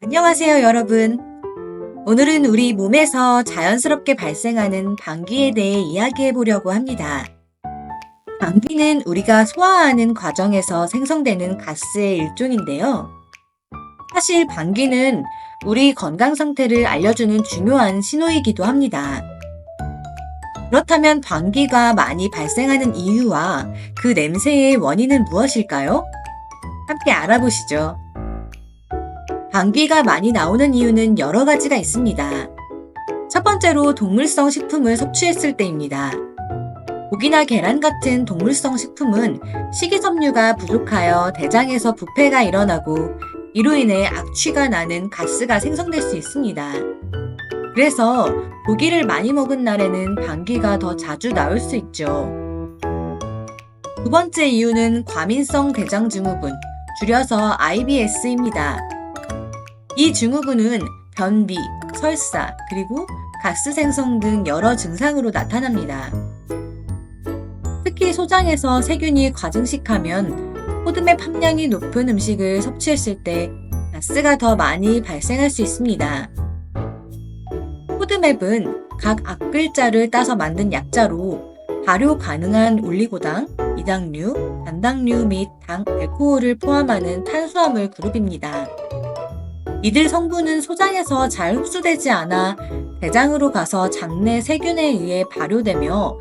안녕하세요, 여러분. 오늘은 우리 몸에서 자연스럽게 발생하는 방귀에 대해 이야기해 보려고 합니다. 방귀는 우리가 소화하는 과정에서 생성되는 가스의 일종인데요. 사실 방귀는 우리 건강 상태를 알려주는 중요한 신호이기도 합니다. 그렇다면 방귀가 많이 발생하는 이유와 그 냄새의 원인은 무엇일까요? 함께 알아보시죠. 방귀가 많이 나오는 이유는 여러 가지가 있습니다. 첫 번째로 동물성 식품을 섭취했을 때입니다. 고기나 계란 같은 동물성 식품은 식이섬유가 부족하여 대장에서 부패가 일어나고 이로 인해 악취가 나는 가스가 생성될 수 있습니다. 그래서 고기를 많이 먹은 날에는 방귀가 더 자주 나올 수 있죠. 두 번째 이유는 과민성 대장 증후군, 줄여서 IBS입니다. 이 증후군은 변비, 설사, 그리고 가스 생성 등 여러 증상으로 나타납니다. 특히 소장에서 세균이 과증식하면 호드맵 함량이 높은 음식을 섭취했을 때 가스가 더 많이 발생할 수 있습니다. 호드맵은 각 앞글자를 따서 만든 약자로 발효 가능한 올리고당, 이당류, 단당류 및 당, 알코올을 포함하는 탄수화물 그룹입니다. 이들 성분은 소장에서 잘 흡수되지 않아 대장으로 가서 장내 세균에 의해 발효되며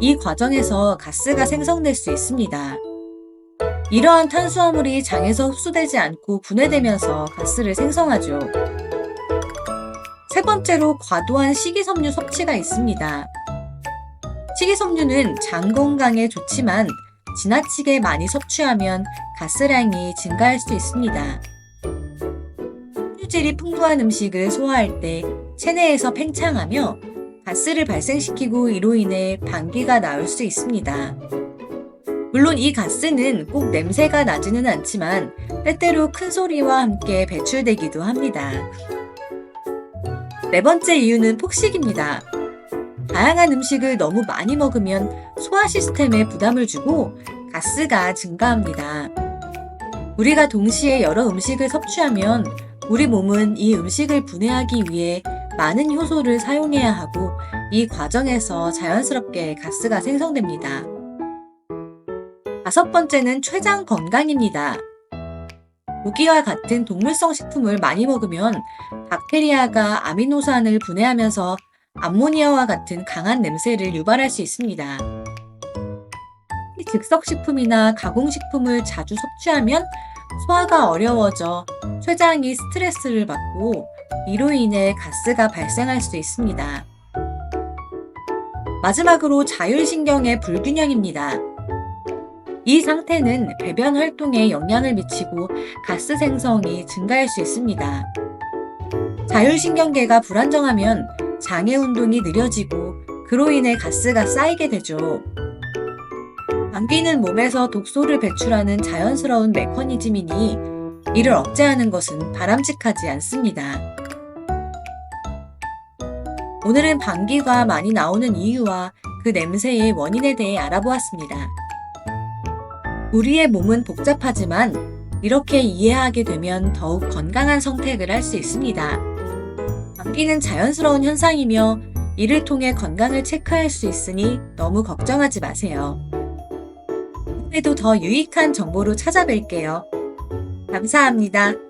이 과정에서 가스가 생성될 수 있습니다. 이러한 탄수화물이 장에서 흡수되지 않고 분해되면서 가스를 생성하죠. 세 번째로 과도한 식이섬유 섭취가 있습니다. 식이섬유는 장 건강에 좋지만 지나치게 많이 섭취하면 가스량이 증가할 수 있습니다. 섬유질이 풍부한 음식을 소화할 때 체내에서 팽창하며 가스를 발생시키고 이로 인해 방귀가 나올 수 있습니다. 물론 이 가스는 꼭 냄새가 나지는 않지만 때때로 큰 소리와 함께 배출되기도 합니다. 네 번째 이유는 폭식입니다. 다양한 음식을 너무 많이 먹으면 소화 시스템에 부담을 주고 가스가 증가합니다. 우리가 동시에 여러 음식을 섭취하면 우리 몸은 이 음식을 분해하기 위해 많은 효소를 사용해야 하고 이 과정에서 자연스럽게 가스가 생성됩니다. 다섯 번째는 췌장 건강입니다. 고기와 같은 동물성 식품을 많이 먹으면 박테리아가 아미노산을 분해하면서 암모니아와 같은 강한 냄새를 유발할 수 있습니다. 즉석식품이나 가공식품을 자주 섭취하면 소화가 어려워져 췌장이 스트레스를 받고 이로 인해 가스가 발생할 수 있습니다. 마지막으로 자율신경의 불균형입니다. 이 상태는 배변 활동에 영향을 미치고 가스 생성이 증가할 수 있습니다. 자율신경계가 불안정하면 장의 운동이 느려지고 그로 인해 가스가 쌓이게 되죠. 감기는 몸에서 독소를 배출하는 자연스러운 메커니즘이니 이를 억제하는 것은 바람직하지 않습니다. 오늘은 방귀가 많이 나오는 이유와 그 냄새의 원인에 대해 알아보았습니다. 우리의 몸은 복잡하지만 이렇게 이해하게 되면 더욱 건강한 선택을 할 수 있습니다. 감기는 자연스러운 현상이며 이를 통해 건강을 체크할 수 있으니 너무 걱정하지 마세요. 다음에도 더 유익한 정보로 찾아뵐게요. 감사합니다.